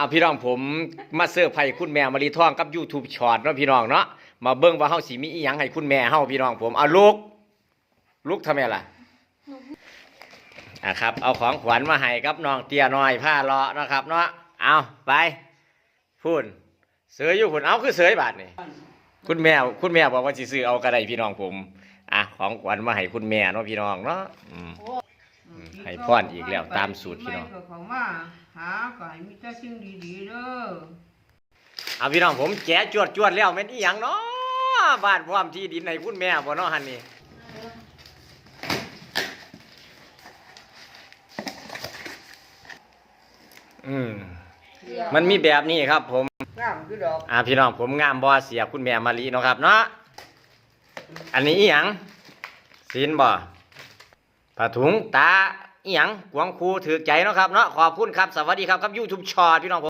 เอาพี่น้องผมมาเสิร์ฟให้คุณแม่มารีทองกับ YouTube ช็อตเนาะพี่น้องเนาะมาเบิ่งว่าเฮาสิมีอีหยังให้คุณแม่เฮาพี่น้องผมเอาลูกลูกทำไมล่ะอะครับ เอาของขวัญมาให้กับน้องเตียน้อยผ้าเลาะนะครับ เนาะเอาไปพูนเสืออยู่พุ่นเอาคือเสือบาทนี่คุณแม่คุณแม่บอกว่าสิซื้อเอากระไดพี่น้องผม อะของขวัญมาให้คุณแม่เนาะพี่น้องเนาะอืมอืม ให้พรอีกแล้วตามสูตรพี่น้องเขามาหาก็ให้มีแต่สิ่งดีๆเด้อเอาพี่น้องผมแกะจวดจวดๆแล้วแม่นอีหยังเนาะบ้านพร้อมที่ดินให้คุณแม่บ่เนาะหั่นนี่อืมมันมีแบบนี้ครับ ผมงามคือดอกอ่าพี่น้องผมงามบ่เสียคุณแม่มาลีเนาะครับ เนาะอันนี้อีหยังศีลบ่ผ้าถุงตา อีหยังกวงคูถือใจเนาะครับเนาะขอบคุณครับ สวัสดีครับครับยูทูบชอตพี่น้องผม